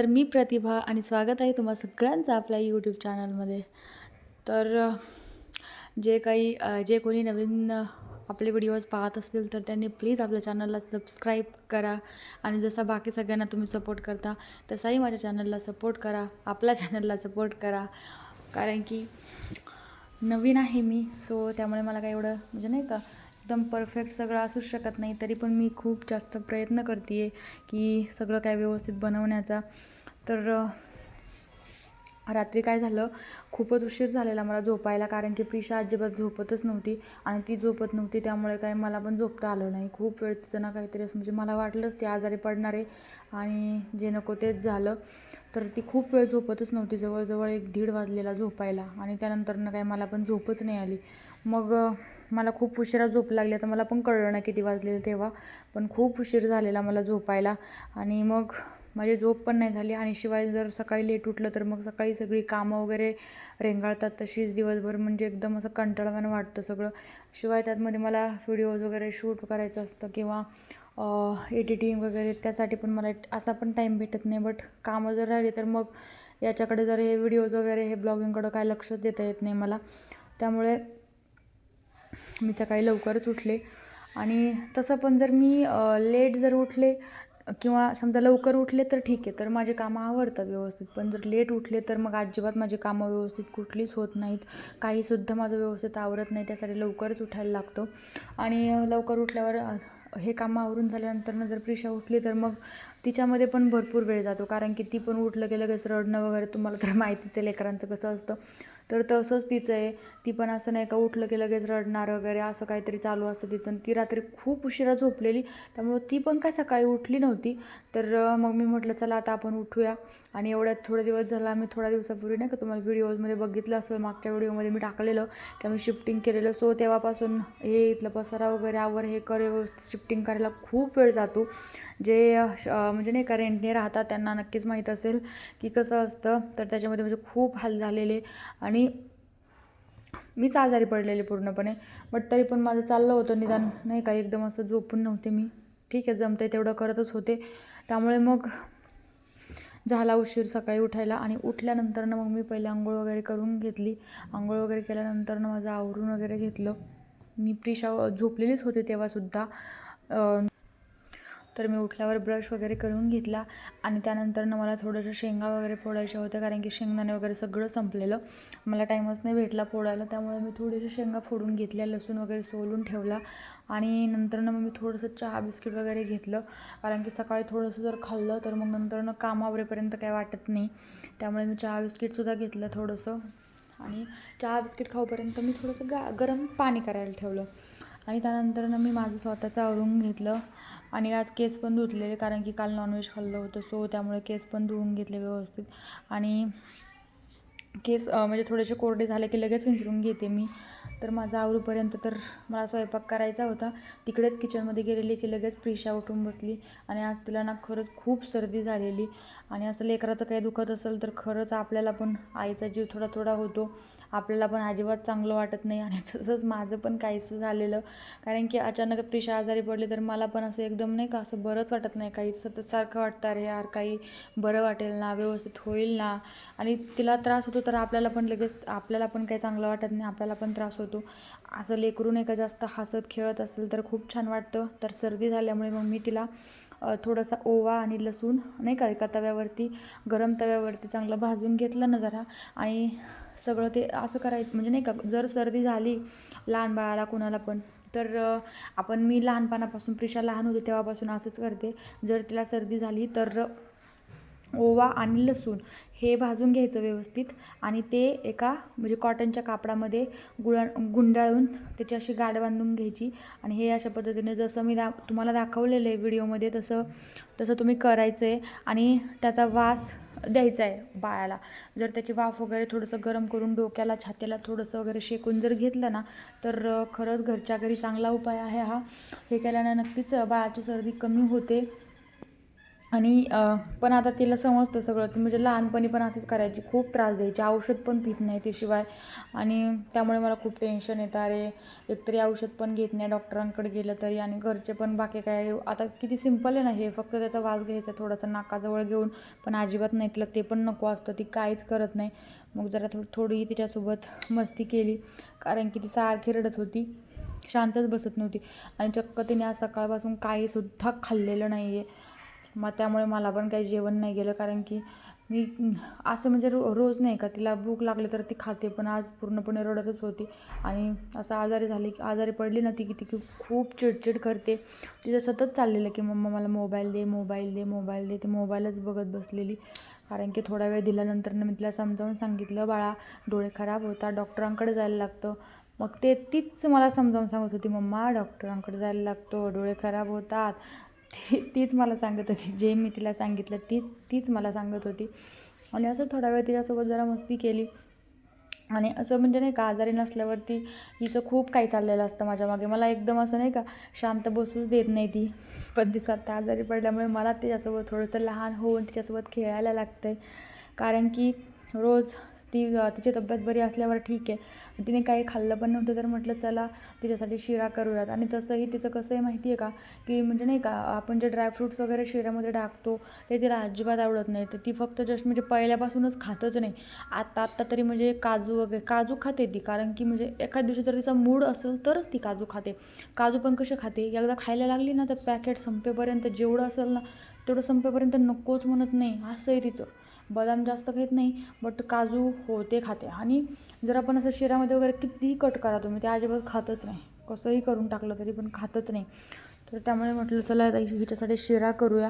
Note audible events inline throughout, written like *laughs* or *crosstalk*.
तर मी प्रतिभा आणि स्वागत आहे तुम्हा सगळ्यांचं आपल्या यूट्यूब चॅनलमध्ये तर जे काही जे कोणी नवीन आपले व्हिडिओज पाहत असतील तर त्यांनी प्लीज आपल्या चॅनलला सबस्क्राईब करा. आणि जसा बाकी सगळ्यांना तुम्ही सपोर्ट करता तसाही माझ्या चॅनलला सपोर्ट करा. आपल्या चॅनलला सपोर्ट करा. कारण की नवीन आहे मी सो त्यामुळे मला काही एवढं म्हणजे नाही का एकदम परफेक्ट सगळं असूच शकत नाही तरी पण मी खूप जास्त प्रयत्न करते आहे की सगळं काय व्यवस्थित बनवण्याचा. तर रात्री काय झालं? खूपच उशीर झालेला मला झोपायला कारण की प्रिशा अजिबात झोपतच नव्हती आणि ती झोपत नव्हती त्यामुळे काय मला पण झोपता आलं नाही. खूप वेळ तिचं ना काहीतरी असं म्हणजे मला वाटलंच ते आजारी पडणार आहे आणि जे नको तेच झालं. तर ती खूप वेळ झोपतच नव्हती जवळजवळ एक दीड वाजलेला झोपायला आणि त्यानंतरनं काय मला पण झोपच नाही आली. मग मला खूप उशिरा झोप लागली. आता मला पण कळलं नाही किती वाजलेलं तेव्हा. पण खूप उशीर झालेला मला झोपायला. आणि मग माझी झोप पण नाही झाली. आणि शिवाय जर सकाळी लेट उठलं तर मग सकाळी सगळी कामं वगैरे रेंगाळतात. तशीच दिवसभर म्हणजे एकदम असं कंटाळवाणं वाटतं सगळं. शिवाय त्यातमध्ये मला व्हिडिओज वगैरे शूट करायचं असतं किंवा एडिटिंग वगैरे त्यासाठी पण मला असा पण टाईम भेटत नाही. बट कामं जर राहिली तर मग याच्याकडे जर हे व्हिडिओज वगैरे हे ब्लॉगिंगकडं काय लक्षच देता येत नाही मला. त्यामुळे मी सकाळी लवकरच उठले. आणि तसं पण जर मी लेट जर उठले किंवा समजा लवकर उठले तर ठीक आहे. तर माझे कामं आवडतात व्यवस्थित. पण जर लेट उठले तर मग अजिबात माझे कामं व्यवस्थित कुठलीच होत नाहीत. काहीसुद्धा माझं व्यवस्थित आवरत नाही. त्यासाठी लवकरच उठायला लागतो. आणि लवकर उठल्यावर हे कामं आवरून झाल्यानंतर जर प्रिशा उठली तर मग तिच्यामध्ये पण भरपूर वेळ जातो. कारण की ती पण उठलं की लगेच रडणं वगैरे तुम्हाला तर माहितीच आहे लेकरांचं कसं असतं. तर तसंच तिचं आहे. ती पण असं नाही का उठलं की लगेच रडणार वगैरे असं काहीतरी चालू असतं तिचं. ती रात्री खूप उशिरा झोपलेली. त्यामुळं ती पण काय सकाळी उठली नव्हती. तर मग मी म्हटलं चला आता आपण उठूया. आणि एवढ्यात थोडे दिवस झाला मी थोड्या दिवसापूर्वी नाही का तुम्हाला व्हिडिओजमध्ये बघितलं असेल मागच्या व्हिडिओमध्ये मी टाकलेलं की आम्ही शिफ्टिंग केलेलं. सो तेव्हापासून हे इथलं पसारा वगैरे आवर हे कर व्यवस्थित शिफ्टिंग करायला खूप वेळ जातो. जे श- म्हणजे नाही का रेंटने राहतात त्यांना नक्कीच माहीत असेल की कसं असतं. तर त्याच्यामध्ये म्हणजे खूप हाल झालेले आणि मीच आजारी पडलेले पूर्णपणे. बट तरी पण माझं चाललं होतं निदान नाही का एकदम असं झोपून नव्हते मी. ठीक आहे जमते तेवढं करतच होते. त्यामुळे मग झाला उशीर सकाळी उठायला आणि उठल्यानंतरनं मग मी पहिले आंघोळ वगैरे करून घेतली. आंघोळ वगैरे केल्यानंतरनं माझं आवरून वगैरे घेतलं. मी प्रिशा झोपलेलीच होते तेव्हासुद्धा. तर मी उठल्यावर ब्रश वगैरे करून घेतला आणि त्यानंतरनं मला थोडंसं शेंगा वगैरे फोडायच्या होत्या कारण की शेंगदाणे वगैरे सगळं संपलेलं. मला टाईमच नाही भेटला फोडायला त्यामुळे मी थोडेसे शेंगा फोडून घेतल्या लसूण वगैरे सोलून ठेवला आणि नंतरनं मग मी थोडंसं चहा बिस्किट वगैरे घेतलं. कारण की सकाळी थोडंसं जर खाल्लं तर मग नंतरनं कामावरेपर्यंत काही वाटत नाही. त्यामुळे मी चहा बिस्किटसुद्धा घेतलं थोडंसं आणि चहा बिस्किट खाऊपर्यंत मी थोडंसं गा गरम पाणी करायला ठेवलं. आणि त्यानंतरनं मी माझं स्वतःचं आवरून घेतलं. आणि आज केस पण धुतलेले कारण की काल नॉनव्हेज खाल्लं होतं. सो त्यामुळे केस पण धुवून घेतले व्यवस्थित. आणि केस म्हणजे थोडेसे कोरडे झाले की लगेच विंचरून घेते मी. तर माझा आवरूपर्यंत तर मला स्वयंपाक करायचा होता. तिकडेच किचनमध्ये गेलेली की लगेच प्रिशा उठून बसली. आणि आज तिला ना खरंच खूप सर्दी झालेली. आणि असं लेकराचं काही दुखत असेल तर खरंच आपल्याला पण आईचा जीव थोडा थोडा होतो. आपल्याला पण अजिबात चांगलं वाटत नाही आणि *laughs* तसंच माझं पण काहीसं झालेलं. कारण की अचानक प्रिशा आजारी पडली तर मला पण असं एकदम नाही का असं बरंच वाटत नाही. काही सतत सारखं वाटतं अरे यार काही बरं वाटेल ना व्यवस्थित होईल ना. आणि तिला त्रास होतो तर आपल्याला पण लगेच आपल्याला पण काही चांगलं वाटत नाही आपल्याला पण त्रास होतो. असं लेकरून नाही का जास्त हसत खेळत असेल तर खूप छान वाटतं. तर सर्दी झाल्यामुळे मग मी तिला थोडासा ओवा आणि लसूण नाही का एका तव्यावरती गरम तव्यावरती चांगलं भाजून घेतलं ना जरा. आणि सगळं ते असं करायचं म्हणजे नाही का जर सर्दी झाली लहान बाळाला कुणाला पण तर आपण मी लहानपणापासून प्रिशा लहान होते तेव्हापासून असंच करते. जर तिला सर्दी झाली तर ओवा आणि लसूण हे भाजून घ्यायचं व्यवस्थित आणि ते एका म्हणजे कॉटनच्या कापडामध्ये गुळा गुंडाळून त्याची अशी गाड बांधून घ्यायची. आणि हे अशा पद्धतीने जसं मी दा तुम्हाला दाखवलेलं आहे व्हिडिओमध्ये तसं तसं तुम्ही करायचं आहे आणि त्याचा वास द्यायचा आहे बाळाला. जर त्याची वाफ वगैरे थोडंसं गरम करून डोक्याला छातीला थोडंसं वगैरे शेकून जर घेतलं ना तर खरंच घरच्या घरी चांगला उपाय आहे हा. हे केल्यानं नक्कीच बाळाची सर्दी कमी होते. आणि पण आता तिला समजतं सगळं. ती म्हणजे लहानपणी पण असंच करायची. खूप त्रास द्यायची. औषध पण पित नाही ती शिवाय आणि त्यामुळे मला खूप टेन्शन येतं. अरे एकतरी औषध पण घेत नाही. डॉक्टरांकडे गेलं तरी आणि घरचे पण बाकी काय. आता किती सिंपल आहे ना हे. फक्त त्याचा वास घ्यायचा थोडासा नाकाजवळ घेऊन. पण अजिबात नाही तिला ते पण नको असतं. ती काहीच करत नाही. मग जरा थो थोडी तिच्यासोबत मस्ती केली. कारण की ती सारखी रडत होती. शांतच बसत नव्हती. आणि चक्क तिने आज सकाळपासून काहीसुद्धा खाल्लेलं नाही आहे मग त्यामुळे मला पण काही जेवण नाही गेलं कारण की मी असं म्हणजे रो रोज नाही का तिला भूक लागली तर ती खाते पण आज पूर्णपणे रडतच होती. आणि असं आजारी झाली की आजारी पडली ना ती की ती की खूप चिडचिड करते. तिचं सतत चाललेलं की मम्मा मला मोबाईल दे मोबाईल दे मोबाईल दे. ती मोबाईलच बघत बसलेली. कारण की थोडा वेळ दिल्यानंतर मी तिला समजावून सांगितलं बाळा डोळे खराब होतात डॉक्टरांकडे जायला लागतं. मग ते तीच मला समजावून सांगत होती मम्मा डॉक्टरांकडे जायला लागतो डोळे खराब होतात. ती तीच मला सांगत होती. जे मी तिला सांगितलं ती तीच मला सांगत होती. आणि असं थोडा वेळ तिच्यासोबत जरा मस्ती केली. आणि असं म्हणजे नाही का आजारी नसल्यावरती हिचं खूप काही चाललेलं असतं माझ्या मागे. मला एकदम असं नाही का शांत बसूच देत नाही ती. पण ती स्वतः आजारी पडल्यामुळे मला तिच्यासोबत थोडंसं लहान होऊन तिच्यासोबत खेळायला लागतं आहे कारण की रोज ती तिची तब्येत बरी असल्यावर ठीक आहे. तिने काही खाल्लं पण नव्हतं तर म्हटलं चला तिच्यासाठी शिरा करूयात. आणि तसंही तिचं कसं आहे माहिती आहे का की म्हणजे नाही का आपण जे ड्रायफ्रूट्स वगैरे शिऱ्यामध्ये टाकतो ते तिला अजिबात आवडत नाही. तर ती फक्त जस्ट म्हणजे पहिल्यापासूनच खातच नाही. आत्ता आत्ता तरी म्हणजे काजू वगैरे काजू खाते ती. कारण की म्हणजे एखाद दिवशी जर तिचा मूड असेल तरच ती काजू खाते. काजू पण कसे खाते? एकदा खायला लागली ना तर पॅकेट संपेपर्यंत जेवढं असेल ना तेवढं संपेपर्यंत नकोच म्हणत नाही. असं आहे तिचं. बदाम जास्त घेत नाही बट काजू हो ते खाते. आणि जर आपण असं शिरामध्ये वगैरे कितीही कट करा तुम्ही ते अजिबात खातच नाही. कसंही करून टाकलं तरी पण खातच नाही. तर त्यामुळे म्हटलं चला हिच्यासाठी शिरा करूया.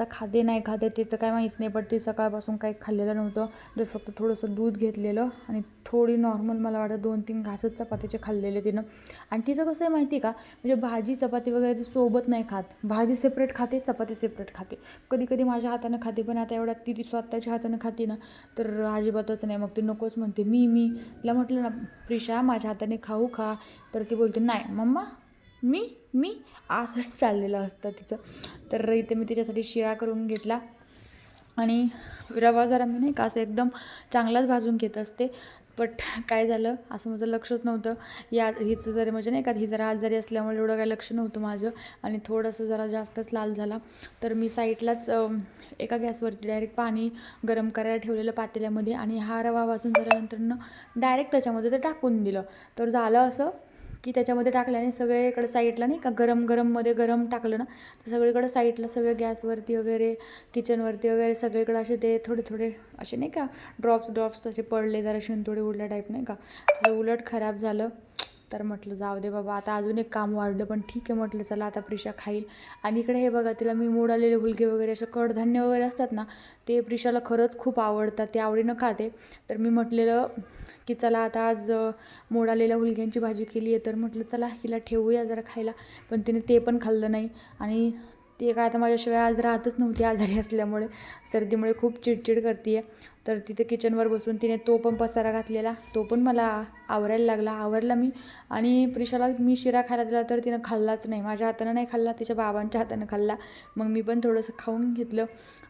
आता खाते नाही खाते ते तर काय माहीत नाही पण ते सकाळपासून काही खाल्लेलं नव्हतं. जस्ट फक्त थोडंसं दूध घेतलेलं आणि थोडी नॉर्मल मला वाटतं दोन तीन घासच चपातीचे खाल्लेले तिनं. आणि तिचं कसं आहे माहिती आहे का? म्हणजे भाजी चपाती वगैरे ती सोबत नाही खात. भाजी सेपरेट खाते चपाती सेपरेट खाते. कधी कधी माझ्या हातानं खाते पण आता एवढ्यात ती ती स्वतःच्या हातानं खाते ना तर अजिबातच नाही. मग ती नकोच म्हणते मी मी. तिला म्हटलं ना प्रिशा माझ्या हाताने खाऊ खा. तर ती बोलते नाही मम्मा मी मी? असंच चाललेलं असतं तिचं. तर इथे मी तिच्यासाठी शिरा करून घेतला. आणि रवा जरा मी नाही का असं एकदम चांगलाच भाजून घेत असते. बट काय झालं? असं माझं लक्षच नव्हतं. या हिचं जरी म्हणजे नाही का ही जरा आजारी असल्यामुळे एवढं काय लक्ष नव्हतं माझं. आणि थोडंसं जरा जास्तच लाल झाला. तर मी साईडलाच एका गॅसवरती डायरेक्ट पाणी गरम करायला ठेवलेलं पातेल्यामध्ये आणि हा रवा वाजून झाल्यानंतर डायरेक्ट त्याच्यामध्ये ते टाकून दिलं. तर झालं असं. की त्याच्यामध्ये टाकल्याने सगळीकडे साईडला नाही का गरम गरममध्ये गरम टाकलं ना तर सगळीकडे साईडला सगळं गॅसवरती वगैरे किचनवरती वगैरे सगळीकडे असे ते थोडे थोडे असे नाही का ड्रॉप्स ड्रॉप्स असे पडले जरा शिंतोडे उडल्या टाईप नाही का. तसं उलट खराब झालं. तर म्हटलं जाऊ दे बाबा आता अजून एक काम वाढलं पण ठीक आहे म्हटलं चला आता प्रिशा खाईल. आणि इकडे हे बघा तिला मी मूड आलेले हुलगे वगैरे असे कडधान्य वगैरे असतात ना ते प्रिशाला खरंच खूप आवडतात ते आवडीनं खाते. तर मी म्हटलेलं की चला आता आज मोड आलेल्या हुलग्यांची भाजी केली आहे तर म्हटलं चला हिला ठेवूया जरा खायला पण तिने ते पण खाल्लं नाही. आणि ती काय आता माझ्याशिवाय आज राहतच नव्हती आजारी असल्यामुळे सर्दीमुळे खूप चिडचिड करते आहे तर तिथे किचनवर बसून तिने तो पण पसारा घातलेला तो पण मला आवरायला लागला आवरला मी. आणि प्रिशाला मी शिरा खायला दिला तर तिनं खाल्लाच नाही. माझ्या हातानं नाही खाल्ला तिच्या बाबांच्या हातानं खाल्ला. मग मी पण थोडंसं खाऊन घेतलं.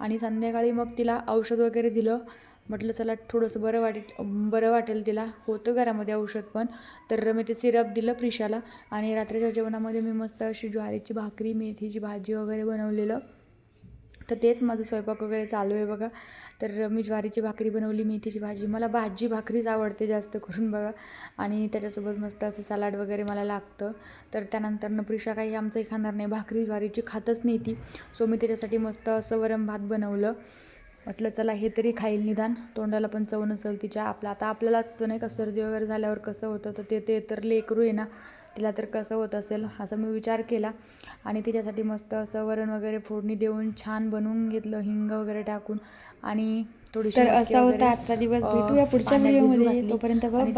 आणि संध्याकाळी मग तिला औषध वगैरे दिलं. म्हटलं चला थोडंसं बरं वाटेल बरं वाटेल तिला. होतं घरामध्ये औषध पण. तर मी ते सिरप दिलं प्रिशाला आणि रात्रीच्या जेवणामध्ये मी मस्त अशी ज्वारीची भाकरी मेथीची भाजी वगैरे बनवलेलं. तर तेच माझं स्वयंपाक वगैरे चालू आहे बघा. तर मी ज्वारीची भाकरी बनवली मेथीची भाजी. मला भाजी भाकरीच आवडते जास्त करून बघा. आणि त्याच्यासोबत मस्त असं सलाड वगैरे मला लागतं. तर त्यानंतरनं प्रिशा काही आमचंही खाणार नाही. भाकरी ज्वारीची खातच नाही ती. सो मी त्याच्यासाठी मस्त असं वरण भात बनवलं. म्हटलं चला हे तरी खाईल निदान. तोंडाला पण चव नसेल तिच्या. आपलं आता आपल्यालाच नाही का सर्दी वगैरे झाल्यावर कसं होतं? तर ते ते तर लेकरू आहे ना. तिला तर कसं होत असेल? असा मी विचार केला. आणि तिच्यासाठी मस्त असं वरण वगैरे फोडणी देऊन छान बनवून घेतलं हिंग वगैरे टाकून. आणि थोडीशी तर असा होता आजचा दिवस. भेटूया पुढच्या व्हिडिओमध्ये. तोपर्यंत बाय